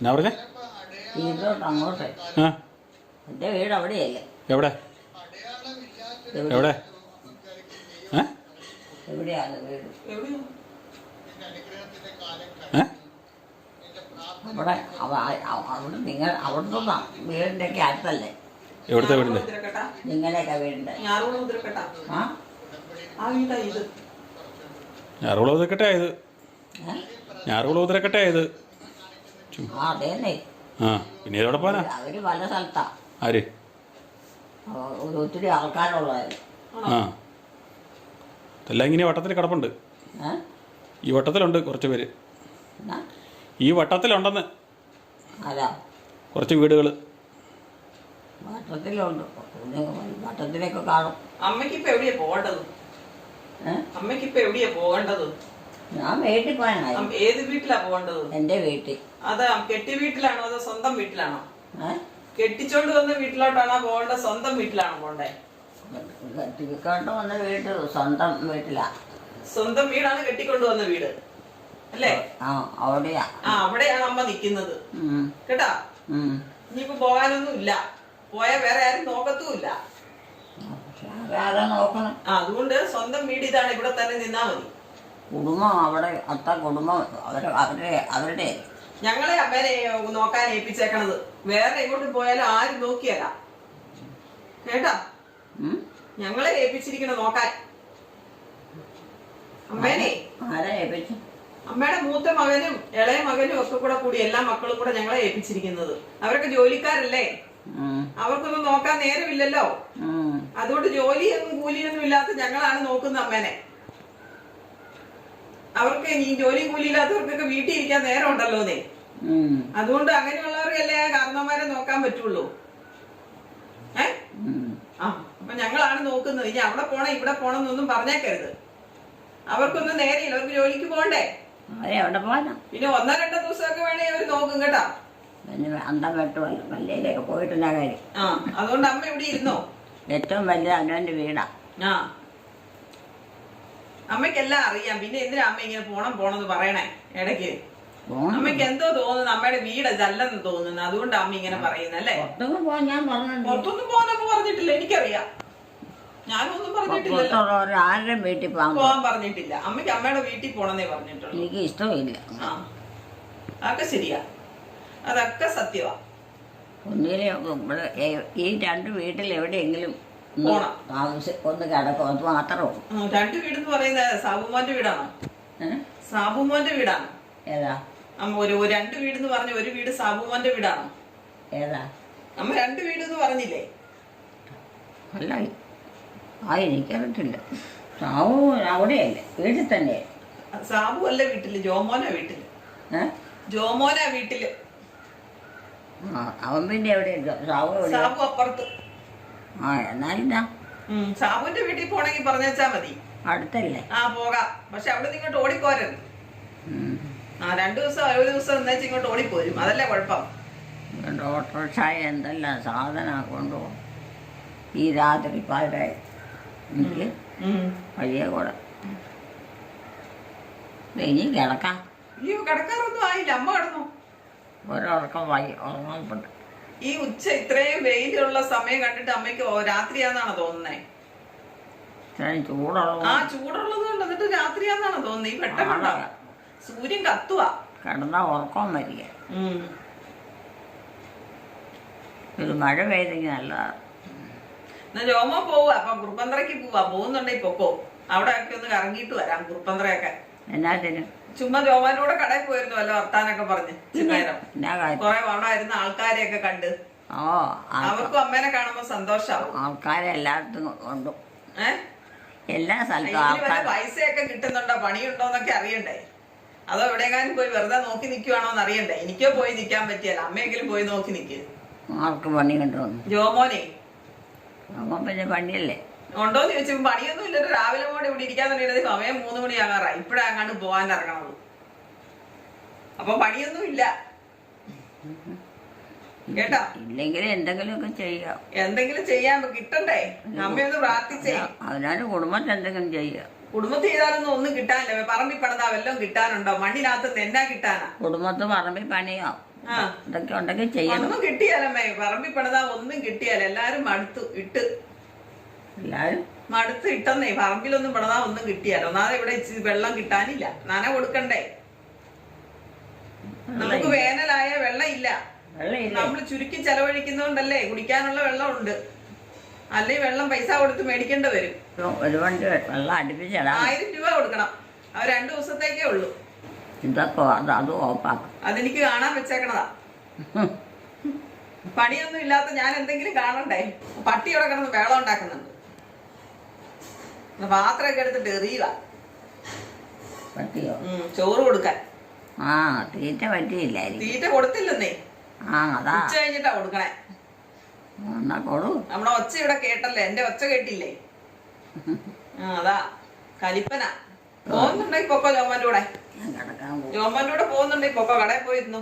എന്നാ പറഞ്ഞേ? വീട്ടിലോട്ട് അങ്ങോട്ട്. ആ. എന്റെ വീട് അവിടെയല്ലേ? എവിടെ? എവിടെ? എവിടെയാണ് വീട്? അവിടെ അവ- അവ- അവിടെ നിങ്ങൾ അവിടുത്തെ വീടിന്റെ ഒക്കെ അടുത്തല്ലേ? എവിടുത്തെ മുദ്രക്കെട്ടാ നിങ്ങളുടെയൊക്കെ വീടിന്റെ. ആ? ആ വീടാ ഇത്. ഞാറുകുളം ഉതിരക്കട്ടെ ആയത്? ഞാറുകുളം ഉതിരക്കട്ടെ ആയത്. ആ പിന്നെ ഇതോടെ പോനാ അവർ പല സ്ഥലത്താ. ആര്? ഒത്തിരി ആൾക്കാരുള്ളതല്ലേ ആ. ഇതെല്ലാം ഇങ്ങനെ വട്ടത്തിൽ കിടപ്പുണ്ട്. ഈ വട്ടത്തിലുണ്ട് കുറച്ച് പേര്. ഈ വട്ടത്തിലുണ്ടെന്ന്. കുറച്ച് വീടുകൾ വട്ടത്തിലുണ്ട്. വട്ടത്തിലേക്ക് കാണും. അമ്മയ്ക്ക് ഇപ്പൊ എവിടെയാ പോകേണ്ടത്? അമ്മയ്ക്ക് ഇപ്പൊ എവിടെയാ പോകേണ്ടത്? ഞാൻ വീട്ടിൽ പോയാനായി അമ്മ ഏത് വീട്ടിലാ പോകേണ്ടത്? എന്റെ വീട്ടിൽ. അത് കെട്ടി വീട്ടിലാണോ അതോ സ്വന്തം വീട്ടിലാണോ? ഏ? കെട്ടിച്ചോണ്ട് വന്ന വീട്ടിലോട്ടാണോ പോകേണ്ടത്? സ്വന്തം വീട്ടിലാണോ പോകണ്ടേ തിരിക്കോട്ട് വന്ന വീട് സ്വന്തം വീട്ടിലാ. സ്വന്തം വീടാണ് കെട്ടിക്കൊണ്ട് വന്ന വീട് അല്ലേ? ആ അവിടെയാ. ആ അവിടെയാണ് അമ്മ നിക്കുന്നത്. ഉം, കേട്ടാ? ഉം. ഇനിയിപ്പോ പോകാനൊന്നും ഇല്ല പോയാൽ വേറെ ആരും നോക്കത്തുമില്ല. നോക്കണം ആ അതുകൊണ്ട് സ്വന്തം വീട് ഇതാണ് ഇവിടെ തന്നെ നിന്നാ മതി. കുടുംബം അവിടെ അത്ത കുടുംബം അവരെ അവരുടെ അവരുടെ. ഞങ്ങളെ അമ്മേനെ നോക്കാൻ ഏൽപ്പിച്ചേക്കണത്. വേറെ എങ്ങോട്ട് പോയാലും ആരും നോക്കിയല്ല. കേട്ടാ? ഉം? ഞങ്ങളെ ഏൽപ്പിച്ചിരിക്കണ നോക്കാൻ. അമ്മേനെ. ആരാ ഏൽപ്പിച്ചു? അമ്മയുടെ മൂത്ത മകനും ഇളയ മകനും ഒക്കെ കൂടെ കൂടി എല്ലാ മക്കളും കൂടെ ഞങ്ങളെ ഏൽപ്പിച്ചിരിക്കുന്നത്. അവരൊക്കെ ജോലിക്കാരല്ലേ? അവർക്കൊന്നും നോക്കാൻ നേരമില്ലല്ലോ. അതുകൊണ്ട് ജോലിയൊന്നും കൂലിയൊന്നും ഇല്ലാത്ത ഞങ്ങളാണ് നോക്കുന്ന അമ്മേനെ. അവർക്ക് ഈ ജോലിയും കൂലിയില്ലാത്തവർക്കൊക്കെ വീട്ടിൽ ഇരിക്കാൻ നേരം ഉണ്ടല്ലോ നീ അതുകൊണ്ട് അങ്ങനെയുള്ളവർക്കല്ലേ കാരണവന്മാരെ നോക്കാൻ പറ്റുള്ളൂ. ഏ? ആ അപ്പൊ ഞങ്ങളാണ് നോക്കുന്നത്. ഇനി അവിടെ പോണം ഇവിടെ പോണം എന്നൊന്നും പറഞ്ഞേക്കരുത്. അവർക്കൊന്നും നേരെയില്ല. അവർക്ക് ജോലിക്ക് പോകണ്ടേ? പിന്നെ ഒന്നോ രണ്ടോ ദിവസമൊക്കെ വേണേ അവർ നോക്കും കേട്ടാ. പിന്നെ അന്തം വെട്ട് വല്യയിലേക്ക് പോയിട്ടില്ല കാര്യം. ആ അതുകൊണ്ട് അമ്മ ഇവിടെ ഇരുന്നോ? ഏറ്റവും വലിയ അവനവന്റെ വീടാ. ആ. അമ്മയ്ക്കെല്ലാം അറിയാം. പിന്നെ എന്തിനാ അമ്മ ഇങ്ങനെ പോണം പോണെന്ന് പറയണേ? ഇടയ്ക്ക്. പോണം. അമ്മയ്ക്ക് എന്തോ തോന്നുന്നു. അമ്മയുടെ വീട് ഇതല്ലെന്ന് തോന്നുന്നു. അതുകൊണ്ട് അമ്മ ഇങ്ങനെ പറയുന്നല്ലേ പുറത്തൊക്കെ പോകാൻ ഞാൻ പറഞ്ഞിട്ടുണ്ട് പുറത്തൊന്നും പോകാനൊന്നും പറഞ്ഞിട്ടില്ല. എനിക്കറിയാം. ഞാനൊന്നും പുറത്തുള്ളവർ ആരുടെയും വീട്ടിൽ പോകാൻ പോകാൻ പറഞ്ഞിട്ടില്ല. അമ്മയ്ക്ക് അമ്മയുടെ വീട്ടിൽ പോണെന്നേ പറഞ്ഞിട്ടുള്ളൂ. എനിക്ക് ഇഷ്ടമില്ല. ആ. അതൊക്കെ ശരിയാ. അതൊക്കെ സത്യമാണ് ഒന്നിലെ ഇവിടെ ഈ രണ്ട് വീട്ടിൽ എവിടെയെങ്കിലും ഒന്ന് പോണം. താമസി ഒന്ന് കിടക്കും. അത് മാത്രമേ ഉള്ളൂ. വീട് എന്ന് പറയുന്നത് സാബുമോന്റെ വീടാണോ? സാബുമോന്റെ വീടാണോ? ഏതാ? ഒരു രണ്ട് വീട് എന്ന് പറഞ്ഞ ഒരു വീട് സാബുമോന്റെ വീടാണോ? ഏതാ? അമ്മ രണ്ട് വീടെന്ന് പറഞ്ഞില്ലേ? അല്ല ആ എനിക്കറിയിട്ടില്ല സാബു അവിടെയല്ലേ? വീട്ടിൽ തന്നെ സാബു അല്ല വീട്ടിൽ ജോമോന വീട്ടിൽ. ജോമോന വീട്ടിൽ. അവൻ പിന്നെ എവിടെയുണ്ട് സാവു എവിടെ സാബു അപ്പുറത്ത്. ആ എന്നാലില്ല ഉം, സാബുവിന്റെ വീട്ടിൽ പോണെങ്കിൽ പറഞ്ഞാ മതി. അടുത്തല്ലേ? ആ പോകാം. പക്ഷെ അവിടെ നിന്ന് ഇങ്ങോട്ട് ഓടിപ്പോരരുത്. ആ രണ്ടു ദിവസം ഒരു ദിവസം എന്നേച്ച് ഇങ്ങോട്ട് ഓടിപ്പോരും. അതല്ലേ കുഴപ്പം. ഓട്ടോറിക്ഷായ എന്തെല്ലാം സാധനം കൊണ്ടുപോകും ഈ രാത്രി പാടെ എനിക്ക് ഉം. വലിയ കൂടെ. ഇനി കിടക്കാം. അയ്യോ കിടക്കാറൊന്നും ആയില്ല. അമ്മ കിടന്നു? ഒരുറക്കം വൈ ഉറങ്ങുന്നുണ്ട് ഈ ഉച്ച ഇത്രയും വെയിലുള്ള സമയം കണ്ടിട്ട് അമ്മയ്ക്ക് രാത്രിയാന്നാണ് തോന്നുന്നേ? ഇത്രയും ആ ചൂടുള്ളത് കൊണ്ട് എന്നിട്ട് രാത്രിയാന്നാണ് തോന്നുന്നത് ഈ പെട്ടെന്ന് സൂര്യൻ കത്തുവാ. കിടന്നാ ഉറക്കം വരിക. ഒരു മഴ പെയ്തെങ്കിൽ നല്ലതാണ് രോമ പോവുക അപ്പൊ കുറുപ്പന്തറയ്ക്ക് പോവാ. പോകുന്നുണ്ടെങ്കിൽ പൊക്കോ. അവിടെ ഒക്കെ ഒന്ന് കറങ്ങിയിട്ട് വരാം കുറുപ്പന്തറയൊക്കെ. എന്നാത്തിന് ചുമ്മാ ജോമാനോടെ കൂടെ കടയിൽ പോയിരുന്നു വല്ല വർത്താനൊക്കെ പറഞ്ഞ്. ചിന്നേരം എന്നാ കാര്യം? കുറെ വരുന്ന ആൾക്കാരെയൊക്കെ കണ്ട്. ഓ ആ- അവർക്കും അമ്മേനെ കാണുമ്പോ സന്തോഷാവും. ആൾക്കാരെ എല്ലായിടത്തും ഉണ്ട്. ഏഹ് എല്ലാ സ്ഥലത്തും ഇതിന് വല്ല ആൾക്കാർ പൈസയൊക്കെ കിട്ടുന്നുണ്ടോ? പണിയുണ്ടോന്നൊക്കെ അറിയണ്ടേ? അതോ എവിടെയെങ്കിലും പോയി വെറുതെ നോക്കി നിൽക്കുവാണോ എന്ന് അറിയണ്ടേ? എനിക്കോ പോയി നിൽക്കാൻ പറ്റിയല്ല. അമ്മയെങ്കിലും പോയി നോക്കി നിൽക്ക് ആർക്ക് പണി കൊണ്ടുവന്നു ജോമോനെ. അപ്പം പിന്നെ പണിയല്ലേ? ഉണ്ടോന്ന് ചോദിച്ചു പണിയൊന്നും ഇല്ലല്ലോ രാവിലെ കൂടെ ഇവിടെ ഇരിക്കാൻ തുടങ്ങിയത് സമയം മൂന്ന് മണിയാകാറായി. ഇപ്പഴാങ്ങാണ്ട് പോകാൻ ഇറങ്ങണത്. അപ്പൊ പണിയൊന്നും ഇല്ല കേട്ടോ? ഇല്ലെങ്കിൽ എന്തെങ്കിലുമൊക്കെ ചെയ്യാം. എന്തെങ്കിലും ചെയ്യാൻ കിട്ടണ്ടേ? അമ്മയൊന്ന് പ്രാർത്ഥിച്ചേ. അവനവന്റെ കുടുംബത്തിൽ എന്തെങ്കിലും ചെയ്യാം. കുടുംബത്തിൽ ചെയ്താലൊന്നും ഒന്നും കിട്ടാനില്ല. പറമ്പിൽ പണിതാ വല്ലതും കിട്ടാനുണ്ടോ? മണ്ണിനകത്ത് തെന്നാ കിട്ടാനാ? കുടുംബത്ത് പറമ്പിൽ പണിയോ. ഇതൊക്കെ ഉണ്ടെങ്കിൽ ചെയ്യണം. ഒന്നും കിട്ടിയാലമ്മേ പറമ്പിൽ പണിതാ ഒന്നും കിട്ടിയാല. എല്ലാരും മടുത്തു ഇട്ട്. എല്ലാവരും മടുത്ത് ഇട്ടെന്നേ. പറമ്പിലൊന്നും പണിതാ ഒന്നും കിട്ടിയാലോ? നാളെ ഇവിടെ വെള്ളം കിട്ടാനില്ല. നന കൊടുക്കണ്ടേ? നമുക്ക് വേനലായ വെള്ളം ഇല്ല നമ്മൾ ചുരുക്കി ചെലവഴിക്കുന്നോണ്ടല്ലേ കുടിക്കാനുള്ള വെള്ളം ഉണ്ട് അല്ലെ വെള്ളം പൈസ കൊടുത്ത് മേടിക്കേണ്ട വരും. ആയിരം രൂപ കൊടുക്കണം. അത് രണ്ടു ദിവസത്തേക്കേ ഉള്ളൂ. അതെനിക്ക് കാണാൻ വെച്ചേക്കണതാ. പണിയൊന്നും ഇല്ലാത്ത ഞാൻ എന്തെങ്കിലും കാണണ്ടേ? പട്ടി ഇവിടെ കിടന്ന് വേളം ഉണ്ടാക്കുന്നുണ്ട്. പാത്രമൊക്കെ എടുത്തിട്ട് എറിയുക പറ്റിയോ? ചോറ് കൊടുക്കാൻ. ആ തീറ്റ പറ്റിയില്ലായിരിക്കും. തീറ്റ കൊടുത്തില്ലെന്നേ. ആ അതാ. ഉച്ച കഴിഞ്ഞിട്ടാ കൊടുക്കണേ. എന്നാ കൊടു. നമ്മുടെ ഒച്ച ഇവിടെ കേട്ടല്ലേ? എന്റെ ഒച്ച കേട്ടില്ലേ? ആ അതാ. കലിപ്പന. പോകുന്നുണ്ടെങ്കിൽ പൊക്കോ ജോമന്റെ കൂടെ? ജോമന്റെ കൂടെ പോകുന്നുണ്ടെങ്കിൽ പൊക്കോ? കടയിൽ പോയിരുന്നു.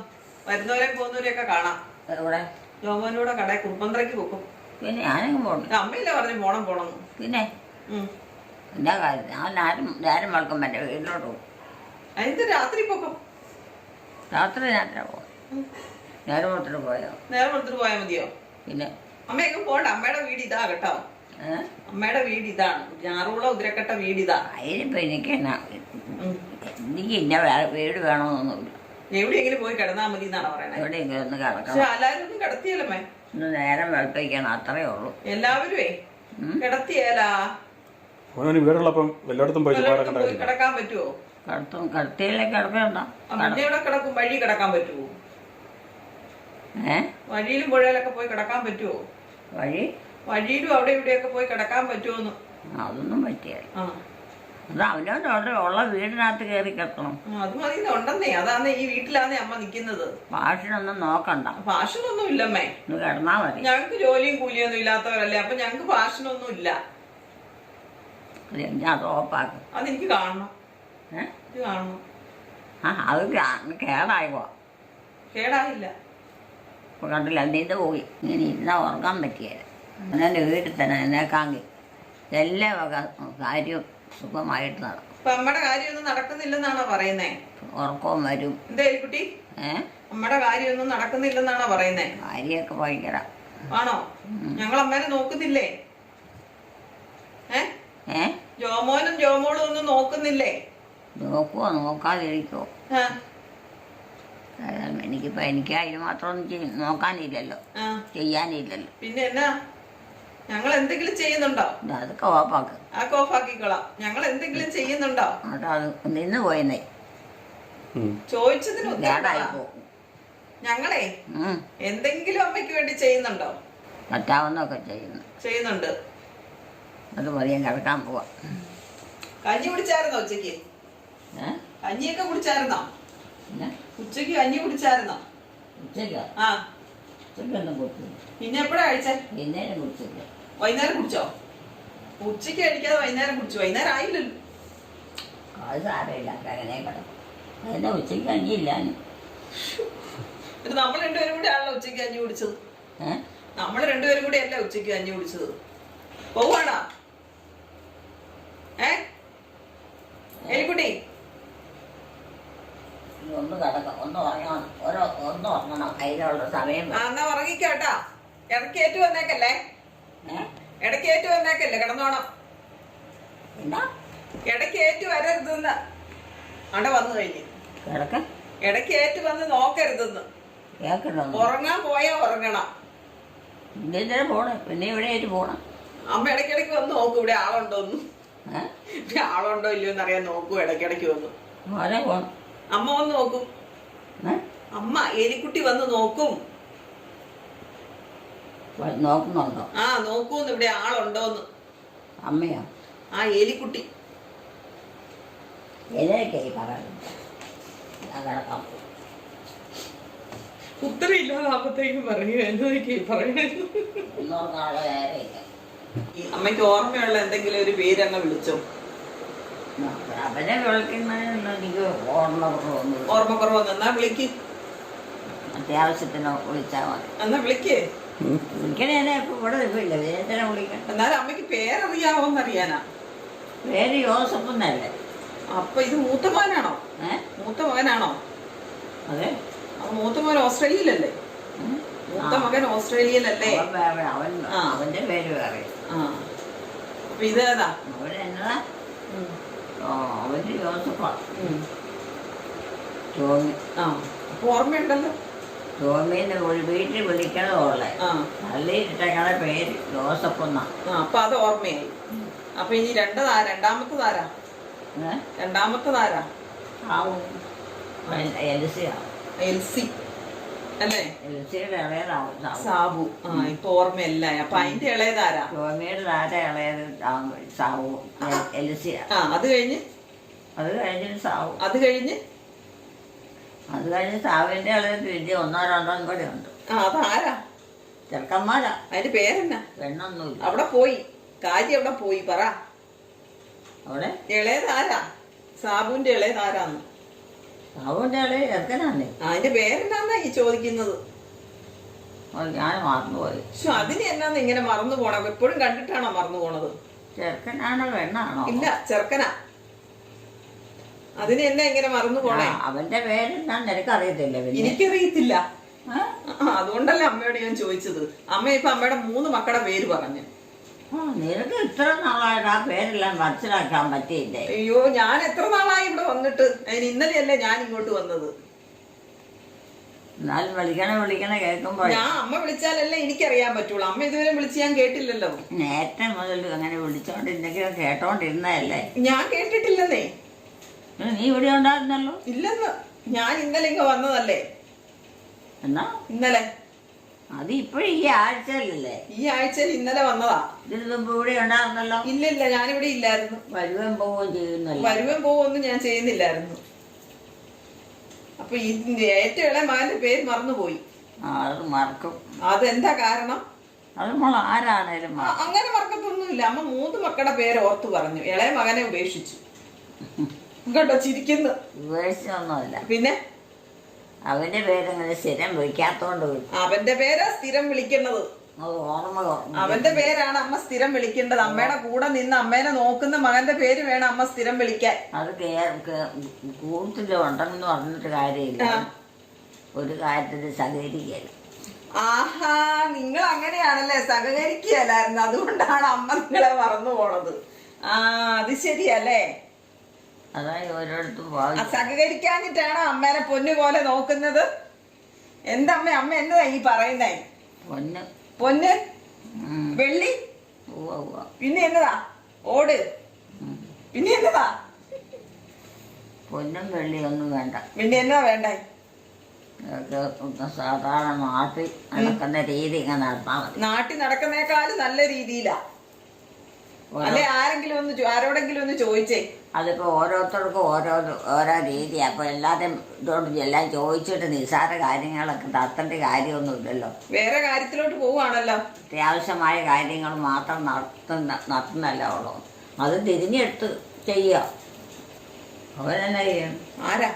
വരുന്നവരെയും പോകുന്നവരെയൊക്കെ കാണാം. എവിടെ? ജോമന്റെ കൂടെ കടയിൽ കുറുപ്പന്തറയ്ക്ക് പൊക്കും. പിന്നെ അമ്മയില്ലേ പറഞ്ഞു പോണം പോണം. പിന്നെ? എന്താ കാര്യം? ഞാൻ ആരും നേരം വെളുക്കും എന്റെ വീട്ടിലോട്ട് പോകും. അതിന് രാത്രി പൊക്കും? രാത്രി രാത്രി പോകും. നേരം വെളുത്തിട്ട് പോയോ നേരെ കൊടുത്തിട്ട് പോയാൽ മതിയോ? പിന്നെ? അമ്മയൊക്കെ പോണ്ട അമ്മയുടെ വീട് ഇതാ കേട്ടോ. അമ്മയുടെ വീട് ഇതാണ്. ഞാറുകുളം ഉതിരക്കട്ട വീട് ഇതാ. അതിനിപ്പോൾ എനിക്ക് എന്നാ. എനിക്ക് ഇന്ന വീട് വേണമെന്നൊന്നുമില്ല. എവിടെയെങ്കിലും പോയി കിടന്നാ മതി എന്നാണ് പറയണത് എവിടെയെങ്കിലും ഒന്ന് കിടക്കണം. എല്ലാരും ഒന്നും കിടത്തിയല്ലേ നേരം വെളുപ്പിക്കണം അത്രേ ഉള്ളൂ. കിടത്തിയാലാ കിടത്തിയേലാ? അവനവന് വീടുള്ളപ്പം എല്ലായിടത്തും പോയി ചുമ്മാ പോയി കിടക്കാൻ പറ്റുമോ കടത്തും കിടത്തിയിലേക്ക് കിടക്കണ്ട. പിന്നെ ഇവിടെ കിടക്കും വഴി കിടക്കാൻ പറ്റുമോ ഏ? വഴിയിലും പുഴയിലൊക്കെ പോയി കിടക്കാൻ പറ്റുമോ വഴി? വഴിയിലും അവിടെ ഇവിടെയൊക്കെ പോയി കിടക്കാൻ പറ്റുമോന്ന് അതൊന്നും പറ്റിയ ആ. അത് അവിടെ ഉള്ള വീടിനകത്ത് കയറി കിടക്കണം. ആ, അത് മതി ഉണ്ടെന്നേ അതാന്ന് ഈ വീട്ടിലാന്നേ അമ്മ നിക്കുന്നത്. ഭാഷനൊന്നും നോക്കണ്ട. ഫാഷനൊന്നും ഇല്ലമ്മേ ഒന്ന് കിടന്നാ മതി. ഞങ്ങക്ക് ജോലിയും കൂലിയൊന്നും ഇല്ലാത്തവരല്ലേ അപ്പൊ ഞങ്ങക്ക് ഫാഷനൊന്നും ഇല്ല ഞാൻ അത് ഓപ്പാക്കും അതെനിക്ക് കാണണം. ഏ? ഇത് കാണണം. ആ അത് കാ- കേടായിപ്പോ കേടായില്ല. ഇപ്പൊ കണ്ടില്ല നീന്ത് പോയി. ഇങ്ങനെ ഇരുന്നാൽ ഉറങ്ങാൻ പറ്റിയത് അങ്ങനെ വീട്ടിൽ തന്നെ എന്നേക്കാങ്കിൽ എല്ലാ വക കാര്യവും സുഖമായിട്ട് നടക്കും. അപ്പൊ അമ്മയുടെ കാര്യമൊന്നും നടക്കുന്നില്ലെന്നാണോ പറയുന്നേ? ഉറക്കവും വരും. എന്താ എലിക്കുട്ടി ഏ? അമ്മയുടെ കാര്യമൊന്നും നടക്കുന്നില്ലെന്നാണോ പറയുന്നേ? കാര്യമൊക്കെ ഭയങ്കര. ആണോ? ഞങ്ങൾ അമ്മേനെ നോക്കുന്നില്ലേ? ഏ? ഏ? ജോമോനും ജോമോളും ഒന്നും നോക്കുന്നില്ലേ? നോക്കുവോ? നോക്കാതിരിക്കോ? എനിക്കിപ്പോൾ എനിക്ക് അതിന് മാത്രമൊന്നും നോക്കാനില്ലല്ലോ. ചെയ്യാനില്ലല്ലോ. പിന്നെ എന്നാ? ഞങ്ങൾ എന്തെങ്കിലും ചെയ്യുന്നുണ്ടോ അതൊക്കെ ഓപ്പാക്ക് ആ കോഫാക്കിക്കോളാം ഞങ്ങൾ എന്തെങ്കിലും ചെയ്യുന്നുണ്ടോ? അത് നിന്ന് പോയെന്നേ. ചോദിച്ചതിന്. ഞങ്ങളെ എന്തെങ്കിലും അമ്മയ്ക്ക് വേണ്ടി ചെയ്യുന്നുണ്ടോ? പറ്റാവുന്നൊക്കെ ചെയ്യുന്നു. ചെയ്യുന്നുണ്ട്. അത് മതിയും കിടക്കാൻ പോവാം. കഞ്ഞി കുടിച്ചായിരുന്നോ ഉച്ചയ്ക്ക് കഞ്ഞിയൊക്കെ കുടിച്ചായിരുന്നോ? ഉച്ചയ്ക്ക് കഞ്ഞി കുടിച്ചായിരുന്നോ? ഉച്ചയ്ക്കോ? ആ. ഉച്ചയ്ക്കൊന്നും കുടിച്ചില്ല. പിന്നെ എപ്പോഴാ കഴിച്ചേ? പിന്നേരം കുടിച്ചില്ല. വൈകുന്നേരം കുടിച്ചോ? ഉച്ചയ്ക്ക് കഴിക്കാതെ വൈകുന്നേരം കുടിച്ചു. വൈകുന്നേരം ആയില്ലല്ലോ. അത് സാരമില്ല അങ്ങനെ കിടക്കും. അതിന്റെ ഉച്ചയ്ക്ക് കഞ്ഞിയില്ല നമ്മൾ രണ്ടുപേരും കൂടി ആണല്ലോ ഉച്ചയ്ക്ക് കഞ്ഞി കുടിച്ചത്. നമ്മൾ നമ്മൾ രണ്ടുപേരും കൂടി അല്ല ഉച്ചയ്ക്ക് കഞ്ഞി കുടിച്ചത്. പോവാണോ ഏ? എലിക്കുട്ടി. ഒന്ന് കിടക്കാം ഒന്ന് ഉറങ്ങണം ഓരോ ഒന്ന് ഉറങ്ങണം അതിനുള്ള സമയം ആ എന്നാ ഉറങ്ങിക്കോട്ടാ ഇടയ്ക്ക് ഏറ്റു വന്നേക്കല്ലേ? ഇടയ്ക്ക് ഏറ്റു വന്നേക്കല്ലേ കിടന്നോണം. ഇടയ്ക്ക് ഏറ്റു വരരുതെന്ന്. അവിടെ വന്നു കഴിഞ്ഞ്. ഇടയ്ക്ക് ഏറ്റു വന്ന് നോക്കരുതെന്ന്. ഉറങ്ങാൻ പോയാ ഉറങ്ങണം. പോണം പിന്നെ ഇവിടെ പോണം. അമ്മ ഇടയ്ക്കിടയ്ക്ക് വന്ന് നോക്കും ഇവിടെ ആളുണ്ടോന്ന്. ആളുണ്ടോ ഇല്ലയോ എന്നറിയാൻ നോക്കൂ ഇടയ്ക്കിടയ്ക്ക് വന്ന്. പോണം അമ്മ വന്ന് നോക്കും. ഏ? അമ്മ എലിക്കുട്ടി വന്ന് നോക്കും. വ- നോക്കുന്നുണ്ടോ? ആ നോക്കൂന്ന് ഇവിടെ ആളുണ്ടോന്ന്. അമ്മയാ? ആ എലിക്കുട്ടി ഉത്തരം ഈ പറയുന്നത്. ഞാൻ കിടക്കാം ഉത്തരയില്ലാതാകുമ്പോഴത്തേക്കും പറഞ്ഞു എന്നതൊക്കെ ഒന്നുറങ്ങാനുള്ള നേരമില്ല അമ്മയ്ക്ക് ഓർമ്മയുള്ള എന്തെങ്കിലും ഒരു പേരങ്ങ് വിളിച്ചോ? അവനെ വിളിക്കുന്നതിനൊന്നും എനിക്ക് ഓർമ്മ കുറവൊന്നും ഓർമ്മക്കുറവ് എന്നാ വിളിക്ക്. അത്യാവശ്യത്തിന് വിളിച്ചാൽ മതി. എന്നാ വിളിക്കേ. വിളിക്കണേ ഇപ്പൊ ഇവിടെ ഇല്ല വേദന വിളിക്കണം എന്നാലും അമ്മയ്ക്ക് പേരറിയാവോന്നറിയാനാ. പേര് യോസഫ് എന്നല്ലേ അപ്പൊ ഇത് മൂത്ത മകനാണോ? മൂത്ത മകനാണോ? അതെ. മൂത്ത മകൻ ഓസ്ട്രേലിയയിലല്ലേ. മൂത്ത മകൻ ഓസ്ട്രേലിയയിലല്ലേ? അവൻ. അവന്റെ പേര് വേറെ. അപ്പൊ എന്നതാ? ഉം. ഓ അവന്റെ ജോസഫാ. ടോമി. ആ അപ്പൊ ഓർമ്മയുണ്ടല്ലോ? ടോമീനെ ഒരു വീട്ടിൽ വിളിക്കണതുള്ള പള്ളിയിലിട്ടങ്ങളുടെ പേര് ജോസഫ് എന്നാ. ആ അപ്പൊ അത് ഓർമ്മയായി. അപ്പൊ ഇനി രണ്ടതാ രണ്ടാമത്തതാരാ? രണ്ടാമത്തതാരാ? എൽസിയാവും എൽസി. അല്ലേ? സാബു. ആ ഇപ്പൊ ഓർമ്മയല്ല അപ്പൊ അതിന്റെ ഇളയതാരാ? ടോമിയുടെ താര ഇളയത് സാവു എൽസിയ ആ. അത് കഴിഞ്ഞ്? അത് കഴിഞ്ഞിട്ട് സാവും അത് കഴിഞ്ഞ്? അത് കഴിഞ്ഞ് സാവിന്റെ ഇളയത് വലിയ ഒന്നോ രണ്ടോ കൂടെ ഉണ്ട്. ആ അതാരാ? ചെറുക്കന്മാരാ. അതിന്റെ പേരെന്നാ? പെണ്ണൊന്നുമില്ല. അവിടെ പോയി. കാര്യം അവിടെ പോയി. പറ. അവിടെ? ഇളയതാരാ? സാബുവിന്റെ ഇളയതാരാന്ന്. സാവുന്റെ ഇളയ ചെറുക്കനാണ് ആ, അതിന്റെ പേരെന്താന്നാ ഈ ചോദിക്കുന്നത്? ഞാൻ മറന്നുപോയി. പക്ഷെ അതിന് എന്നാന്ന് ഇങ്ങനെ മറന്നു പോണത്? എപ്പോഴും കണ്ടിട്ടാണോ മറന്നു പോണത്? ചെറുക്കനാണോ പെണ്ണാണോ? ഇല്ല ചെറുക്കനാ അതിന് എന്നാ ഇങ്ങനെ മറന്നു പോണേ? അവന്റെ പേരെന്താ നിനക്ക് അറിയത്തില്ല എനിക്കറിയത്തില്ല. അതുകൊണ്ടല്ലേ അമ്മയോട് ഞാൻ ചോദിച്ചത്. അമ്മ ഇപ്പൊ അമ്മയുടെ മൂന്ന് മക്കളുടെ പേര് പറഞ്ഞു. നിനക്ക് ഇത്ര നാളായിട്ട് ആ പേരെല്ലാം മനസ്സിലാക്കാൻ പറ്റിയില്ലേ? അയ്യോ ഞാൻ എത്ര നാളായി ഇവിടെ വന്നിട്ട്? അതിന് ഇന്നലെയല്ലേ ഞാൻ ഇങ്ങോട്ട് വന്നത്. എന്നാലും വിളിക്കണ വിളിക്കണ കേൾക്കുമ്പോ ഞാൻ അമ്മ വിളിച്ചാലല്ലേ എനിക്കറിയാൻ പറ്റുള്ളൂ. അമ്മ ഇതുവരെ വിളിച്ച് ഞാൻ കേട്ടില്ലല്ലോ. നേരത്തെ മുതൽ അങ്ങനെ വിളിച്ചോണ്ടിരുന്നെങ്കിലും കേട്ടോണ്ടിരുന്നല്ലേ ഞാൻ കേട്ടിട്ടില്ലെന്നേ. നീ ഇവിടെ ഉണ്ടായിരുന്നല്ലോ? ഇല്ലെന്ന്. ഞാൻ ഇന്നലെ ഇങ്ങ വന്നതല്ലേ? എന്നാ? ഇന്നലെ. അത് ഇപ്പോഴും ഈ ആഴ്ചയിലല്ലേ ഈ ആഴ്ചയിൽ ഇന്നലെ വന്നതാ. ഇതിന് മുമ്പ് ഇവിടെ ഉണ്ടായിരുന്നല്ലോ ഇല്ലില്ല ഞാനിവിടെ ഇല്ലായിരുന്നു. വരുവേം പോവുകയും ചെയ്യുന്നല്ലോ? വരുവൻ പോവൊന്നും ഞാൻ ചെയ്യുന്നില്ലായിരുന്നു. അപ്പൊ ഇതിന്റെ ഏറ്റവും ഇളയ മകന്റെ പേര് മറന്നുപോയി. ആ അത് മറക്കും. അതെന്താ കാരണം? അത് നമ്മൾ ആരാണേലും ആ, മറക്കും. അങ്ങനെ മറക്കത്തൊന്നുമില്ല. അമ്മ മൂന്ന് മക്കളുടെ പേര് ഓർത്തു പറഞ്ഞു. ഇളയ മകനെ ഉപേക്ഷിച്ചു. കേട്ടോ ചിരിക്കുന്നു. ഉപേക്ഷിച്ചൊന്നുമില്ല. പിന്നെ? അവന്റെ പേരങ്ങനെ സ്ഥിരം വിളിക്കാത്തോണ്ട്. അവന്റെ പേരാ സ്ഥിരം വിളിക്കുന്നത്. അത് ഓർമ്മ കുറഞ്ഞു. അവന്റെ പേരാണ് അമ്മ സ്ഥിരം വിളിക്കേണ്ടത്. അമ്മയുടെ കൂടെ നിന്ന് അമ്മേനെ നോക്കുന്ന മകന്റെ പേര് വേണം അമ്മ സ്ഥിരം വിളിക്കാൻ. അത് കൂട്ടിൽ ഉണ്ടെന്ന് പറഞ്ഞിട്ട് കാര്യമില്ല. ഒരു കാര്യത്തിൽ സഹകരിക്കല്ല ആഹാ നിങ്ങൾ അങ്ങനെയാണല്ലേ സഹകരിക്കുകയല്ലായിരുന്നു? അതുകൊണ്ടാണ് അമ്മ നിങ്ങളെ മറന്നു പോണത്. ആ അത് ശരിയല്ലേ? ഓരോരുത്തും സഹകരിക്കാഞ്ഞിട്ടാണ് അമ്മേനെ പൊന്നു പോലെ നോക്കുന്നത്? എന്തമ്മ അമ്മ എന്നതാ ഈ പറയുന്നേ? പൊന്ന്. പൊന്ന്? ഉം. വെള്ളി? ഉവ്വ ഉവ്വ. പിന്നെ എന്നതാ? ഓട്. ഉം. പിന്നെ എന്നതാ? പൊന്നും വെള്ളി ഒന്നും വേണ്ട. പിന്നെ എന്നതാ വേണ്ടേ? ഇതൊക്കെ ഒന്ന് സാധാരണ നാട്ടിൽ നടക്കുന്ന രീതി ഇങ്ങനെ നടത്താൻ മതി. നാട്ടിൽ നടക്കുന്നേക്കാളും നല്ല രീതിയിലാ. അല്ലെ ആരെങ്കിലും ഒന്ന് ചോ- ആരോടെങ്കിലും ഒന്ന് ചോദിച്ചേ. അതിപ്പോൾ ഓരോരുത്തർക്കും ഓരോ ഓരോ രീതി. അപ്പോൾ എല്ലാവരും ഇതോട് എല്ലാം ചോദിച്ചിട്ട് നിസ്സാര കാര്യങ്ങളൊക്കെ നടത്തേണ്ട കാര്യമൊന്നുമില്ലല്ലോ വേറെ കാര്യത്തിലോട്ട് പോവുകയാണല്ലോ. അത്യാവശ്യമായ കാര്യങ്ങൾ മാത്രം നടത്തുന്ന നടത്തുന്നല്ല ഉള്ളൂ. അത് തിരിഞ്ഞെടുത്ത് ചെയ്യുക. അവനെന്നാ ചെയ്യണം ആരാ?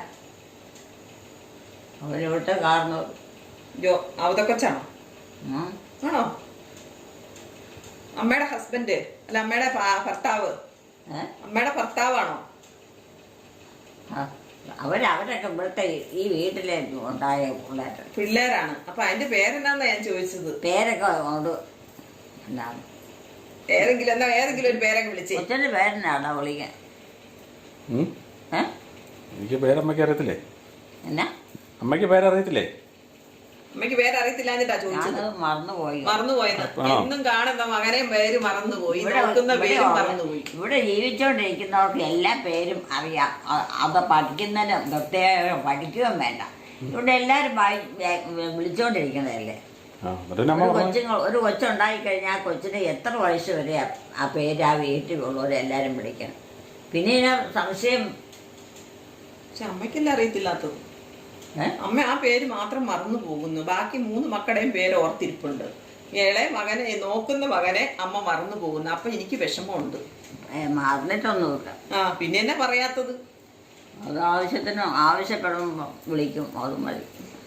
അവരിവിടുത്തെ കാരണം ജോ അവതൊക്കൊച്ചാണോ. ആണോ? അമ്മയുടെ ഹസ്ബൻഡ് അല്ല അമ്മയുടെ ഭർത്താവ്? അമ്മയുടെ ഭർത്താവാണോ. അവരവരൊക്കെ ഇവിടുത്തെ ഈ വീട്ടിലെ ഉണ്ടായ പിള്ളേർ പിള്ളേരാണ്. അപ്പൊ അതിന്റെ പേരെന്താന്നാ ഞാൻ ചോദിച്ചത്? പേരൊക്കെ അതുകൊണ്ട് എന്താണ് ഏതെങ്കിലും എന്നാ ഏതെങ്കിലും ഒരു പേരൊക്കെ വിളിച്ചേ. കൊച്ചിന്റെ പേരെന്നാണോ വിളിക്കാൻ. എനിക്ക് പേരമ്മയ്ക്ക് അറിയത്തില്ലേ? എന്നാ? അമ്മയ്ക്ക് പേരറിയത്തില്ലേ? അമ്മയ്ക്ക് പേരറിയത്തില്ലാഞ്ഞിട്ടാ ചോദിച്ചത്. ഞാനത് മറന്നുപോയി. മറന്നുപോയെന്ന്? എന്നും കാണുന്ന മകനെ പേര് മറന്നുപോയി. ഇവിടെ നോക്കുന്ന പേരും മറന്നുപോയി. ഇവിടെ ജീവിച്ചുകൊണ്ടിരിക്കുന്നവർക്ക് എല്ലാ പേരും അറിയാം. അത് പഠിക്കുന്നതിന് പ്രത്യേകം പഠിക്കുകയും വേണ്ട. ഇവിടെ എല്ലാവരും വിളിച്ചോണ്ടിരിക്കുന്നതല്ലേ? ഒരു കൊച്ചുങ്ങൾ ഒരു കൊച്ചുണ്ടായി കഴിഞ്ഞാൽ ആ കൊച്ചിന് എത്ര വയസ്സ് വരെ ആ- പേര് ആ വീട്ടിലുള്ളവർ എല്ലാവരും വിളിക്കണം. പിന്നെ സംശയം? പക്ഷെ അമ്മയ്ക്കല്ലേ അറിയത്തില്ലാത്തത്? അമ്മ ആ പേര് മാത്രം മറന്നു പോകുന്നു. ബാക്കി മൂന്ന് മക്കളുടെയും പേര് ഓർത്തിരിപ്പുണ്ട്. ഏളെ മകനെ നോക്കുന്ന മകനെ അമ്മ മറന്നു പോകുന്നു. അപ്പൊ എനിക്ക് വിഷമമുണ്ട്. മറന്നിട്ടൊന്നുമില്ല ആ പിന്നെ എന്നാ പറയാത്തത്? അത് ആവശ്യത്തിന് ആവശ്യപ്പെടുമ്പോൾ വിളിക്കും. അതും മതി.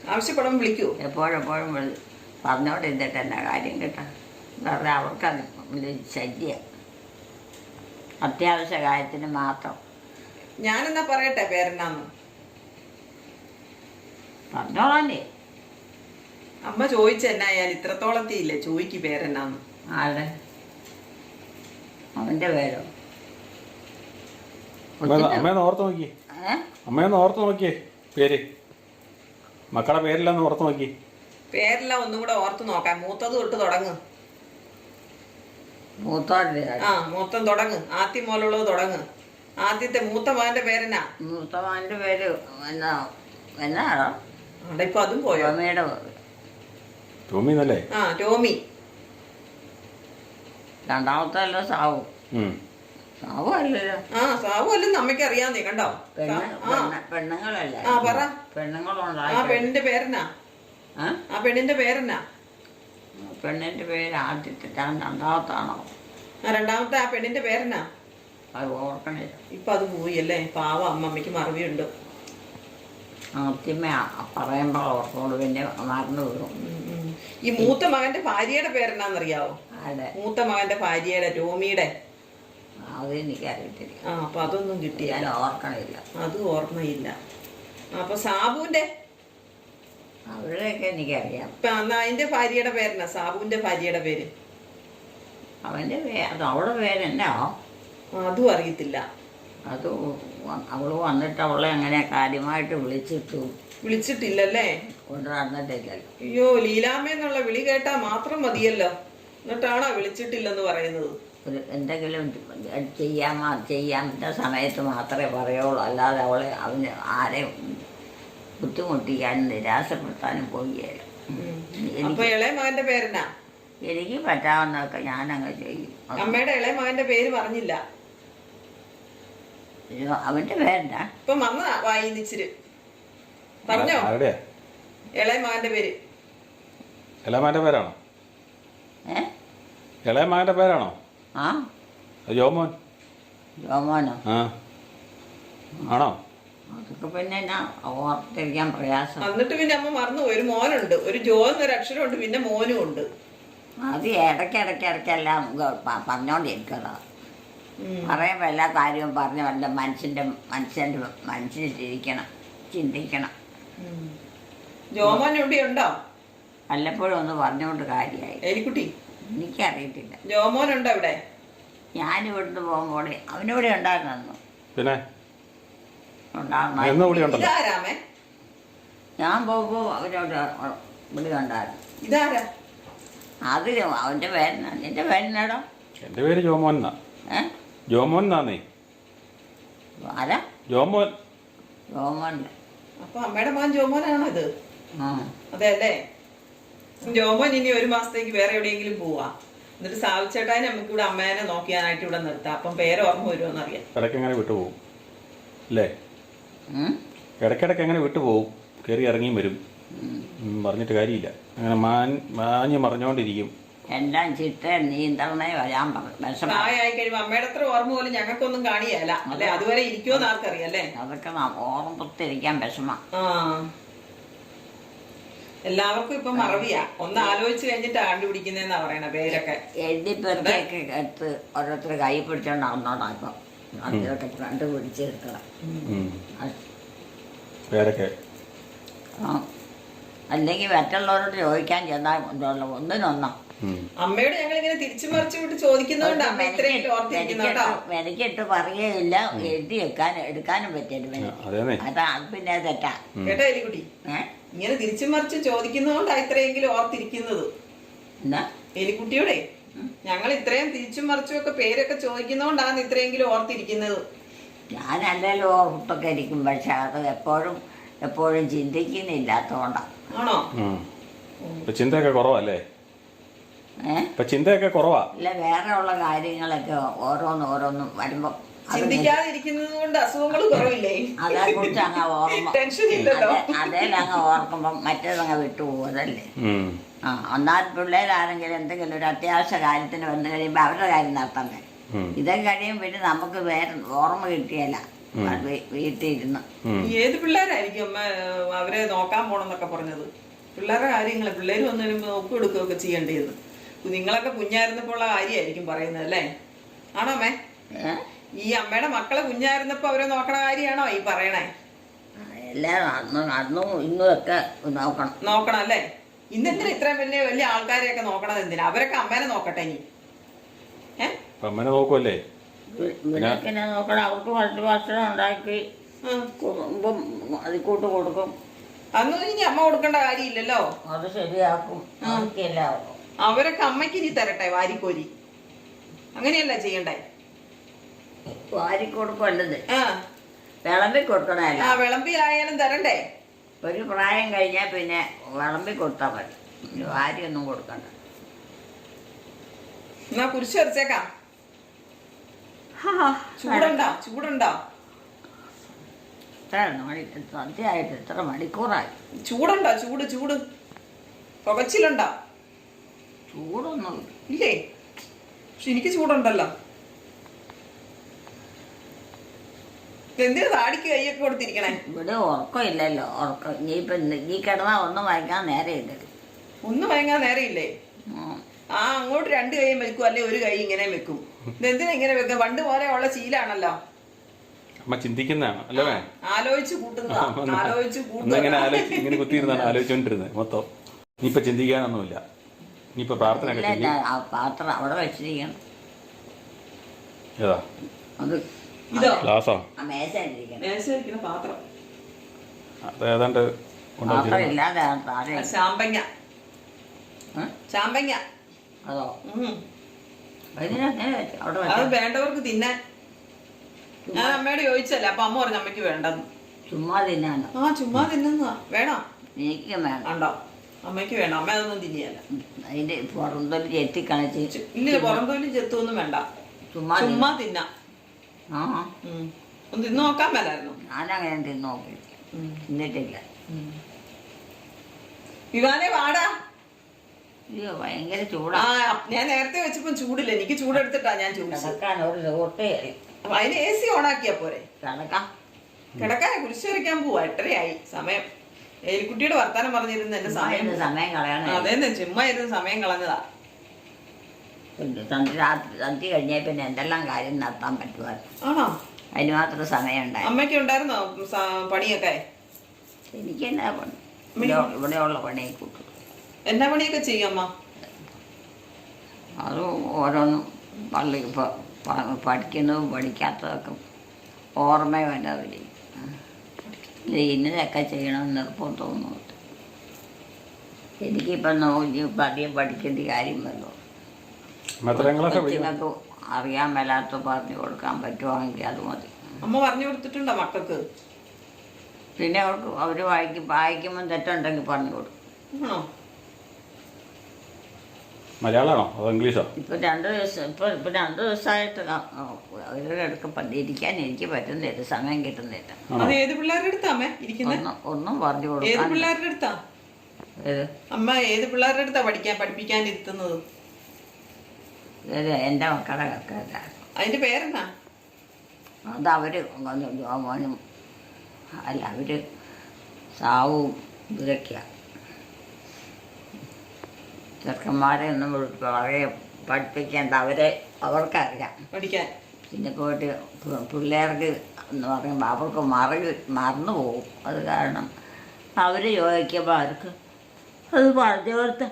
ആവശ്യപ്പെടുമ്പോൾ വിളിക്കൂ എപ്പോഴെപ്പോഴും വിളി. പറഞ്ഞോണ്ടിരുന്നിട്ട് എന്നാ കാര്യം കിട്ടാം? വെറുതെ അവർക്കത് ശല്യം. അത്യാവശ്യ കാര്യത്തിന് മാത്രം. ഞാനെന്നാ പറയട്ടെ പേരെന്നാന്ന് പറഞ്ഞോളാല്ലേ അമ്മ ചോദിച്ചെന്നാ ഞാൻ ഇത്രത്തോളം തീയില്ലേ? ചോദിക്ക് പേരെന്നാന്ന്. ആരുടെ? അവന്റെ പേരോ? അമ്മ- അമ്മയൊന്ന് ഓർത്ത് നോക്കിയേ. അമ്മയൊന്ന് ഓർത്ത് നോക്കിയേ പേര്. മക്കളുടെ പേരെല്ലാം ഒന്ന് ഓർത്ത് നോക്കി പേരെല്ലാം ഒന്നും കൂടെ ഓർത്ത് നോക്കാം. മൂത്തത് തൊട്ട് തുടങ്ങ്. മൂത്തോടെ ആ മൂത്തം തുടങ്ങ്. ആദ്യം മുതലുള്ളത് തുടങ്ങ്. ആദ്യത്തെ മൂത്ത മകന്റെ പേരെന്നാ? മൂത്തമാന്റെ പേര് എന്നാ? എന്നാണോ? അവിടെ ഇപ്പൊ അതും പോയോ? ടോമി എന്നല്ലേ ആ ടോമി. രണ്ടാമത്തെ അല്ല സാവു. ഉം. സാവു അല്ലല്ലോ. ആ സാവു അല്ലെന്ന് അമ്മയ്ക്ക് അറിയാന്നേ കണ്ടോ? പെണ്ണ് ആ. പെണ്ണ്- പെണ്ണുങ്ങളല്ലേ? ആ, പറ. ആ പെണ്ണുങ്ങളുണ്ടായി പെണ്ണിന്റെ പേരെന്നാ? ആ? ആ പെണ്ണിന്റെ പേരെന്നാ? പെണ്ണിന്റെ പേര് ആദ്യത്തെ ഞാൻ രണ്ടാമത്താണോ? ആ രണ്ടാമത്തെ ആ പെണ്ണിന്റെ പേരെന്നാ? അത് ഓർക്കണില്ല. ഇപ്പൊ അത് പോയി അല്ലേ? പാവ അമ്മമ്മയ്ക്ക് മറവിയുണ്ട്. ആദ്യമേ പറയുമ്പോൾ ഓർക്കോളൂ പിന്നെ മറന്നു ഉം. ഈ മൂത്ത മകന്റെ ഭാര്യയുടെ പേരെന്നാന്നറിയാവോ? അതെ മൂത്ത മകന്റെ ഭാര്യയുടെ രോമിയുടെ അത് എനിക്കറിയത്തില്ല ആ അപ്പൊ അതൊന്നും ഞാൻ ഓർക്കണില്ല. അത് ഓർമ്മയില്ല. അപ്പൊ സാബുവിന്റെ? അവരുടെയൊക്കെ എനിക്കറിയാം. അതിന്റെ ഭാര്യയുടെ പേരെന്നാ? സാബുവിന്റെ ഭാര്യയുടെ പേര്? അവന്റെ അത് അവളുടെ പേരെന്നാ? അതും അറിയത്തില്ല. അത് അവൾ അവൾ വന്നിട്ട് അവളെ അങ്ങനെ കാര്യമായിട്ട് വിളിച്ചിട്ടു. വിളിച്ചിട്ടില്ലല്ലേ? കൊണ്ടുവന്നിട്ടില്ലല്ലോ. അയ്യോ ലീലാമ്മ എന്നുള്ള വിളി കേട്ടാ മാത്രം മതിയല്ലോ. എന്നിട്ടാണോ വിളിച്ചിട്ടില്ലെന്ന് പറയുന്നത്? ഒരു എന്തെങ്കിലും ചെയ്യാമോ ചെയ്യാത്ത സമയത്ത് മാത്രമേ പറയുള്ളൂ. അല്ലാതെ അവളെ അവന് ആരെ ബുദ്ധിമുട്ടിക്കാനും നിരാശപ്പെടുത്താനും ഇളയ മകന്റെ പേരെന്നാ? എനിക്ക് പറ്റാവുന്നതൊക്കെ ഞാനങ്ങ് ചെയ്യും. അമ്മയുടെ ഇളയ മകന്റെ പേര് പറഞ്ഞില്ല. അയ്യോ, അവന്റെ പേരെന്നാ ഇപ്പൊ വന്ന വായിച്ചിര്. പറഞ്ഞോ? ആരുടെയാ? ഇളയ മകന്റെ പേര്. ഇളയമാന്റെ പേരാണോ? ഏ? ഇളയമാന്റെ പേരാണോ? ആ. ജോമോൻ. ജോമോനോ? ആ. ആണോ? അതൊക്കെ പിന്നെ ഞാൻ ഓർത്തിരിക്കാൻ പ്രയാസം. എന്നിട്ട് പിന്നെ അമ്മ മറന്നു ഒരു മോനുണ്ട്. ഒരു ജോ എന്നൊരു അക്ഷരമുണ്ട്. പിന്നെ മോനും ഉണ്ട്. അത് ഇടയ്ക്ക് ഇടയ്ക്ക് ഇടയ്ക്കെല്ലാം ഉം. പറയുമ്പോൾ എല്ലാ കാര്യവും പറഞ്ഞ് വല്ല മനുഷ്യന്റെ മനുഷ്യന്റെ മനസ്സിലിരിക്കണം ചിന്തിക്കണം. ജോമോൻ ഇവിടെ ഉണ്ടോ? വല്ലപ്പോഴും ഒന്ന് പറഞ്ഞുകൊണ്ട് കാര്യമായി. എലിക്കുട്ടി? എനിക്കറിയത്തില്ല. ജോമോൻ ഉണ്ടോ ഇവിടെ? ഞാൻ ഇവിടുന്ന് പോകുമ്പോൾ അവനിവിടെ ഉണ്ടായിരുന്നു. പിന്നെ? ഞാൻ പോകുമ്പോൾ അവനോട് ഇവിടെ ഉണ്ടായിരുന്നു. ഇതാരാ? അത് അവന്റെ പേരെന്നാ നിന്റെ പേരെന്നാടോ? എന്റെ പേര് ജോമോൻ എന്നാ. ഏ? ജോമോൻ എന്നാന്നേ? ആരാ? ജോമോൻ. രോമന്റെ അപ്പൊ അമ്മയുടെ മകൻ ജോമോനാണോ ഇത്? അതെ അല്ലേ? ജോമോൻ ഇനി ഒരു മാസത്തേക്ക് വേറെ എവിടെയെങ്കിലും പോവാ. എന്നിട്ട് സാവിച്ചേട്ടായി നമുക്ക് ഇവിടെ അമ്മേനെ നോക്കിയാനായിട്ട് ഇവിടെ നിർത്താം. അപ്പം പേര് ഓർമ്മ വരുമോന്നറിയാം ഇടയ്ക്ക് എങ്ങനെ വിട്ടുപോകും. അല്ലേ? ഇടയ്ക്കിടയ്ക്ക് എങ്ങനെ വിട്ടുപോകും? കയറി ഇറങ്ങിയും വരും. പറഞ്ഞിട്ട് കാര്യമില്ല. അങ്ങനെ മാൻ മാഞ്ഞ് മറിഞ്ഞുകൊണ്ടിരിക്കും എല്ലാം ചിട്ട നീന്തണേ വരാൻ പറഞ്ഞു വിഷമം. പ്രായമായി കഴിയുമ്പോ അമ്മയുടെ അത്ര ഓർമ്മ പോലും ഞങ്ങൾക്കൊന്നും കാണിയല്ല അല്ലെ? അതുവരെ ഇരിക്കുമെന്ന് ആർക്കറിയാം അല്ലേ? അതൊക്കെ നാം ഓർമ്മത്തിരിക്കാൻ വിഷമം. ആ. എല്ലാവർക്കും ഇപ്പൊ മറവിയാ. ഒന്ന് ആലോചിച്ച് കഴിഞ്ഞിട്ട് കണ്ടുപിടിക്കുന്നതെന്നാ പറയണ പേരൊക്കെ. എഴുതിപ്പെറുക്കിയൊക്കെ എടുത്ത് ഓരോരുത്തർ കൈ പിടിച്ചോണ്ട് നടന്നോണ്ടാ ഇപ്പൊ. അതിലൊക്കെ കണ്ടുപിടിച്ചെടുക്കണം ഉം. പേരൊക്കെ. ആ. അല്ലെങ്കിൽ മറ്റുള്ളവരോട് ചോദിക്കാൻ ചെന്നാൽ ഒന്നിനൊന്നോ. അമ്മയോട് ഞങ്ങൾ ഇങ്ങനെ തിരിച്ചു മറിച്ചു വിട്ട് ചോദിക്കുന്നതുകൊണ്ട് അമ്മ ഇത്രയും ഇട്ട് മെനക്കിട്ട് പറയുകയില്ല എഴുതി വെക്കാൻ എടുക്കാനും പറ്റില്ല അതേന്നേ. അതാ അത് പിന്നെ തെറ്റാ. കേട്ടോ എലിക്കുട്ടി? ഇങ്ങനെ തിരിച്ചു മറിച്ച് ചോദിക്കുന്നതുകൊണ്ടാ ഇത്രയെങ്കിലും ഓർത്തിരിക്കുന്നത്. എന്നാ എലിക്കുട്ടിയോടെ ഞങ്ങൾ ഇത്രയും തിരിച്ചു മറിച്ചും ഒക്കെ പേരൊക്കെ ചോദിക്കുന്നതുകൊണ്ടാണ് ഇത്രയെങ്കിലും ഓർത്തിരിക്കുന്നത്. ഞാനല്ലല്ലോ ഓർത്തൊക്കെ ഇരിക്കും പക്ഷെ അത് എപ്പോഴും എപ്പോഴും ചിന്തിക്കുന്നില്ലാത്തോണ്ടാ. ആണോ. ചിന്തയൊക്കെ കുറവല്ലേ? ഇപ്പൊ ചിന്തയൊക്കെ കുറവാ. ഇല്ല വേറെ ഉള്ള കാര്യങ്ങളൊക്കെ ഓരോന്ന് ഓരോന്നും വരുമ്പോ ചിന്തിക്കാതിരിക്കുന്നത് കൊണ്ട് അസുഖങ്ങൾ കുറവില്ലേ? അതേക്കുറിച്ച് അങ്ങ് ഓർമ്മ. ടെൻഷൻ ഇല്ലല്ലോ. അതെ അതേലങ്ങ് ഓർക്കുമ്പം മറ്റേതങ്ങ് വിട്ടുപോകും അതല്ലേ ഉം. ആ ഒന്നാൽ പിള്ളേരാണെങ്കിൽ എന്തെങ്കിലും ഒരു അത്യാവശ്യ കാര്യത്തിന് വന്നു കഴിയുമ്പോൾ അവരുടെ കാര്യം നടത്തണ്ടേ? ഉം. ഇതൊക്കെ കഴിയുമ്പോൾ പിന്നെ നമുക്ക് വേറെ ഓർമ്മ കിട്ടിയല്ല വീട്ടിലിരുന്ന്. ഏത് പിള്ളേരായിരിക്കും അമ്മ അവരെ നോക്കാൻ പോണെന്നൊക്കെ പറഞ്ഞത്? പിള്ളേരുടെ കാര്യങ്ങൾ പിള്ളേര് വന്നു കഴിയുമ്പോൾ നോക്കി എടുക്കുകയൊക്കെ ചെയ്യേണ്ടിയെന്ന് നിങ്ങളൊക്കെ കുഞ്ഞായിരുന്നപ്പോൾ ഉള്ള കാര്യമായിരിക്കും പറയുന്നത് അല്ലേ? ആണോ അമ്മേ? ഈ അമ്മയുടെ മക്കളെ കുഞ്ഞായിരുന്നപ്പോ അവരെ നോക്കണ കാര്യമാണോ ഈ പറയണേ? എല്ലാം അന്നും അന്നും ഇന്നും ഒക്കെ നോക്കണം. നോക്കണം അല്ലേ? ഇന്നെന്തിനാ ഇത്രയും വലിയ വലിയ ആൾക്കാരെയൊക്കെ നോക്കണത് എന്തിനാ? അവരൊക്കെ അമ്മേനെ നോക്കട്ടെ ഇനി. അമ്മനെ നോക്കുമല്ലേ ഇവരൊക്കെ നോക്കണം. അവർക്ക് ഭക്ഷ- ഭക്ഷണം ഉണ്ടാക്കി കൊടുക്കും. അതൊന്നും ഇനി അമ്മ കൊടുക്കേണ്ട കാര്യമില്ലല്ലോ? അത് ശരിയാക്കും. അവരൊക്കെ അമ്മയ്ക്ക് ഇനി തരട്ടെ വാരിക്കോരി. അങ്ങനെയല്ല ചെയ്യണ്ടേ? വാരി ആ. വിളമ്പി ആ വിളമ്പിലായാലും തരണ്ടേ? ഒരു പ്രായം കഴിഞ്ഞാൽ പിന്നെ വിളമ്പി കൊടുത്താൽ മതി. വാരി ഒന്നും കൊടുക്കണ്ട. എന്നാ കുരിശ് വരച്ചേക്കാം. ചൂടുണ്ടോ? ചൂടുണ്ടോ? മണി സന്ധ്യയായിട്ട് എത്ര മണിക്കൂറായി? ചൂടുണ്ടോ? ചൂട് ചൂട്. പുകച്ചിലുണ്ടോ? ചൂടൊന്നും ഇല്ലേ? പക്ഷെ എനിക്ക് ചൂടുണ്ടല്ലോ. എന്തിനാ താടിക്ക് കൈയൊക്കെ കൊടുത്തിരിക്കണേ? ഇവിടെ ഉറക്കമില്ലല്ലോ ഉറക്കം. ഇനിയിപ്പം നീ കിടന്നാ ഒന്നും വായിക്കാൻ നേരെയില്ല ഒന്നും ഭയങ്കര നേരെയില്ലേ ആ അങ്ങോട്ട് രണ്ട് കൈയും വെക്കും അല്ലെ ഒരു കൈ ഇങ്ങനെ വെക്കും. ഇതെന്തിനാ ഇങ്ങനെ വെക്കും പണ്ട് പോലെ ഉള്ള ശീലാണല്ലോ. അമ്മ ചിന്തിക്കുന്നതാണ് അല്ലേ? ആലോചിച്ച് കൂട്ടുന്നതാ. ആലോചിച്ച് ഒന്നിങ്ങനെ ഇങ്ങനെ ആലോചിച്ച് ഇങ്ങനെ കുത്തിയിരുന്നാണ് ആലോചിച്ചോണ്ടിരുന്നത് മൊത്തം. ഇനിയിപ്പോ ചിന്തിക്കാനൊന്നുമില്ല. ഇനിയിപ്പോ പ്രാർത്ഥന ഒക്കെ ഇല്ല ആ പാത്രം അവിടെ വെച്ചിരിക്കണം. ഏതാ? അത് ഇതോ. ഗ്ലാസ്സോ ആ മേശയിലിരിക്കണം. മേശയിരിക്കുന്ന പാത്രം. അത് ഏതാണ്ട് പാത്രം കൊണ്ടുവച്ചിരുന്നു ഇല്ലാതെ ആ താഴെ ആ, ചാമ്പങ്ങ ഏ? ചാമ്പങ്ങ അതോ? ഉം. അതിനങ്ങനെ വെച്ച് അവിടെ അത് വെച്ച? വേണ്ടവർക്ക് തിന്നാൻ. ഞാൻ അമ്മയോട് ചോദിച്ചല്ല അപ്പൊ അമ്മ പറഞ്ഞു അമ്മയ്ക്ക് വേണ്ടെന്ന്. ചുമ്മാ തിന്നാനോ? ആ ചുമ്മാ തിന്നുന്നതാ. വേണോ? എനിക്ക് വേണം. ഉണ്ടോ? അമ്മയ്ക്ക് വേണം അമ്മ അതൊന്നും തിരിയല്ല അതിന്റെ പുറംതൊലി ചെത്തി കളച്ച് ഇല്ല പുറന്തോലും ചെത്തൊന്നും വേണ്ട. ചുമ്മാ ചുമ്മാ തിന്നാം. ആ. ഒന്ന് തിന്നു നോക്കാൻ മേലായിരുന്നു. ഞാനങ്ങനെ തിന്നു നോക്കി. തിന്നിട്ടില്ല. വിവാനെ വാടാ. അയ്യോ ഭയങ്കര ചൂടാ. ഞാൻ നേരത്തെ വെച്ചപ്പോ ചൂടില്ല. എനിക്ക് ചൂടെടുത്തിട്ടാ ഞാൻ കിടക്കാൻ ഒരു അതിന് എ സി ഓണാക്കിയാ പോരെ? കിടക്കാം. കിടക്കാൻ കുരിശ് വരയ്ക്കാൻ പോവാ. എട്ടരയായി. സമയം. ഏലിക്കുട്ടിയുടെ വർത്താനം പറഞ്ഞിരുന്ന എന്റെ സമയം സമയം കളയണം അതേന്നെ ചുമ്മാ ഇരുന്ന് സമയം കളഞ്ഞതാ. രാത്രി സന്ധ്യ കഴിഞ്ഞാൽ പിന്നെ എന്തെല്ലാം കാര്യം നടത്താൻ പറ്റുമായിരുന്നു. ആണോ? അതിന് മാത്രം സമയം അമ്മയ്ക്ക് ഉണ്ടായിരുന്നോ പണിയൊക്കെ? എനിക്ക് എന്നാ പണി? ഇവിടെ ഇവിടെയുള്ള പണിയെ കൂട്ടും. എന്നാ പണിയൊക്കെ ചെയ്യും അമ്മ? അത് ഓരോന്നും പള്ളി പഠിക്കുന്നതും പഠിക്കാത്തതൊക്കെ ഓർമ്മ വരാതില്ല ഇന്നതൊക്കെ ചെയ്യണമെന്ന് നിർബന്ധമൊന്നുമില്ല എനിക്കിപ്പം നോക്കി ഇപ്പം അധികം പഠിക്കേണ്ട കാര്യം വന്നു. കൊച്ചുങ്ങൾക്ക് അറിയാൻ മേലാത്ത പറഞ്ഞു കൊടുക്കാൻ പറ്റുവാണെങ്കിൽ അത് മതി. അമ്മ പറഞ്ഞു കൊടുത്തിട്ടുണ്ടോ മക്കൾക്ക്? പിന്നെ അവർക്ക് അവർ വായിക്കും വായിക്കുമ്പോൾ തെറ്റുണ്ടെങ്കിൽ പറഞ്ഞു കൊടുക്കും. ആണോ? മലയാളമാണോ? അതോ ഇംഗ്ലീഷോ? ഇപ്പം രണ്ട് ദിവസം ഇപ്പം ഇപ്പം രണ്ട് ദിവസമായിട്ട് അവരുടെ അടുക്ക ഇരിക്കാൻ എനിക്ക് പറ്റുന്നില്ല സമയം കിട്ടുന്നില്ല. അത് ഏത് പിള്ളേരുടെ അടുത്താ അമ്മ ഇരിക്കുന്നത് ഒന്നും ഒന്നും പറഞ്ഞു ഏത് കൊടുക്കാൻ പിള്ളേരുടെ അടുത്താ? ഏത്? അമ്മ ഏത് പിള്ളേരുടെ അടുത്താ പഠിക്കാൻ പഠിപ്പിക്കാൻ ഇരുത്തുന്നത്? എന്റെ കക്കല്ല അതിന്റെ പേരെന്നാ? അത് അവർ അല്ല അവർ സാവും ഇതൊക്കെയാണ് ചെറുക്കന്മാരെ ഒന്നും വളരെ പഠിപ്പിക്കേണ്ട അവരെ അവർക്കറിയാം. പഠിക്കാൻ. പിന്നെ പോയിട്ട് പിള്ളേർക്ക് എന്ന് പറയുമ്പോൾ അവർക്ക് മറ മറന്നു പോകും. അത് കാരണം അവർ ചോദിക്കുമ്പോൾ അവർക്ക് അത് പറഞ്ഞു കൊടുത്ത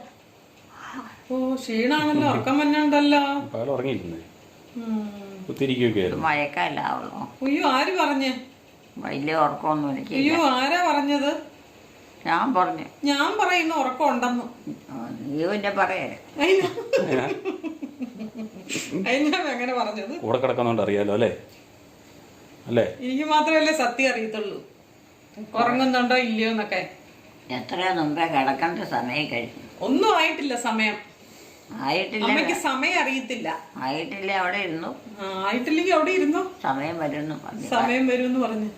ഓ ക്ഷീണാണല്ലോ. ഉറക്കം വന്നുണ്ടല്ലോ പകൽ മയക്കല്ല അവളോ അയ്യോ ആര് പറഞ്ഞേ? വലിയ ഉറക്കമൊന്നും എനിക്ക് അയ്യോ ആരാ പറഞ്ഞത്? ഞാൻ പറഞ്ഞു. ഞാൻ പറയുന്ന ഉറക്കം ഉണ്ടെന്ന്. പിന്നെ പറയേ. അങ്ങനെ പറഞ്ഞത്. കൂടെ കിടക്കുന്നോണ്ട് അറിയാലോ അല്ലേ? അല്ലേ? എനിക്ക് മാത്രമല്ലേ സത്യം അറിയത്തുള്ളൂ. ഉറങ്ങുന്നുണ്ടോ ഇല്ലയോ എന്നൊക്കെ. എത്രയോ മുമ്പേ കിടക്കേണ്ട സമയം കഴിഞ്ഞു. ഒന്നും ആയിട്ടില്ല സമയം. ആയിട്ടില്ല. അമ്മയ്ക്ക് സമയം അറിയത്തില്ല. ആയിട്ടില്ല അവിടെ ഇരുന്നു. ആയിട്ടില്ലെങ്കിൽ അവിടെ ഇരുന്നു? സമയം വരുന്നു പറഞ്ഞു. സമയം വരുമെന്ന് പറഞ്ഞു.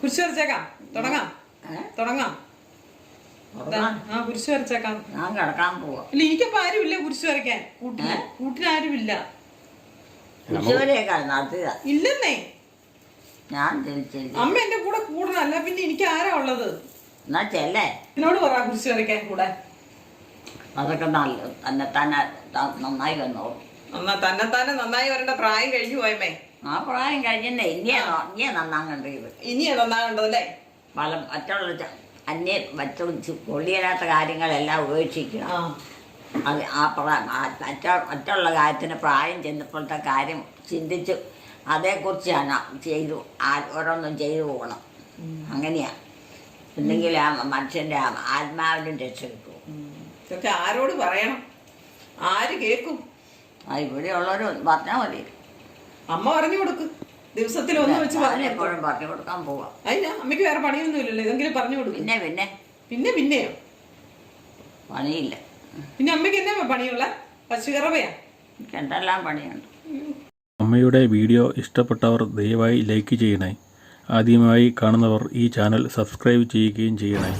കുറിച്ചു വരച്ചേക്കാം. തുടങ്ങാം? തുടങ്ങാം. ആ കുരിശ് വരച്ചേക്കാം. ഞാൻ കിടക്കാൻ പോവാ. ഇല്ല എനിക്കപ്പോ ആരുമില്ല കുരിശ് വരയ്ക്കാൻ. കൂട്ടിന് കൂട്ടിന് ആരുമില്ല. ഉച്ചവരെയൊക്കെ നടത്തിയതാ. ഇല്ലെന്നേ. ഞാൻ തിരിച്ചില്ല അമ്മ എന്റെ കൂടെ കൂടണം അല്ല പിന്നെ എനിക്ക് ആരാ ഉള്ളത്? എന്നാ ചെല്ലേ? എന്നോട് പറ കുരിശ് വരയ്ക്കാൻ കൂടെ. അതൊക്കെ നല്ല തന്നെ തന്നെ നന്നായി വന്നോളൂ തന്നെ തന്നെ നന്നായി വരേണ്ട പ്രായം കഴിഞ്ഞു പോയമേ ആ പ്രായം കഴിഞ്ഞേ ഇനിയാ ഇനിയാ നന്നാകണ്ട ഇത്. ഇനിയാ നന്നാകേണ്ടതല്ലേ പല മറ്റുള്ള ച- അന്യ മറ്റു കൊള്ളിയില്ലാത്ത കാര്യങ്ങളെല്ലാം ഉപേക്ഷിക്കണം. അത് ആ മറ്റ മറ്റുള്ള കാര്യത്തിന് പ്രായം ചെന്നപ്പോഴത്തെ കാര്യം ചിന്തിച്ച് അതേക്കുറിച്ചാണ് ചെയ്തു ഓരോന്നും ചെയ്തു പോകണം. അങ്ങനെയാണ് ഇല്ലെങ്കിൽ ആ മനുഷ്യന്റെ ആത്മാവിനും രക്ഷ കിട്ടും ഇതൊക്കെ ആരോട് പറയണം? ആര് കേൾക്കും? ആ ഇവിടെയുള്ളവരും പറഞ്ഞാൽ മതി. അമ്മ പറഞ്ഞു കൊടുക്ക്. ദിവസത്തിൽ ഒന്ന് വെച്ച് പറഞ്ഞു. എപ്പോഴും പറഞ്ഞു കൊടുക്കാൻ പോവാം. അതിന് അമ്മയ്ക്ക് വേറെ പണിയൊന്നും ഇല്ലല്ലോ ഇതെങ്കിലും പറഞ്ഞു കൊടുക്കും. പിന്നെ പിന്നെ. പിന്നെ പിന്നെയോ പണിയില്ല. പിന്നെ അമ്മയ്ക്ക് എന്നാ പണിയുള്ള? പശുകറവയാ എനിക്ക് എന്തെല്ലാം പണിയുണ്ട്? അമ്മയുടെ വീഡിയോ ഇഷ്ടപ്പെട്ടവർ ദയവായി ലൈക്ക് ചെയ്യണേ. ആദ്യമായി കാണുന്നവർ ഈ ചാനൽ സബ്സ്ക്രൈബ് ചെയ്യുകയും ചെയ്യണേ.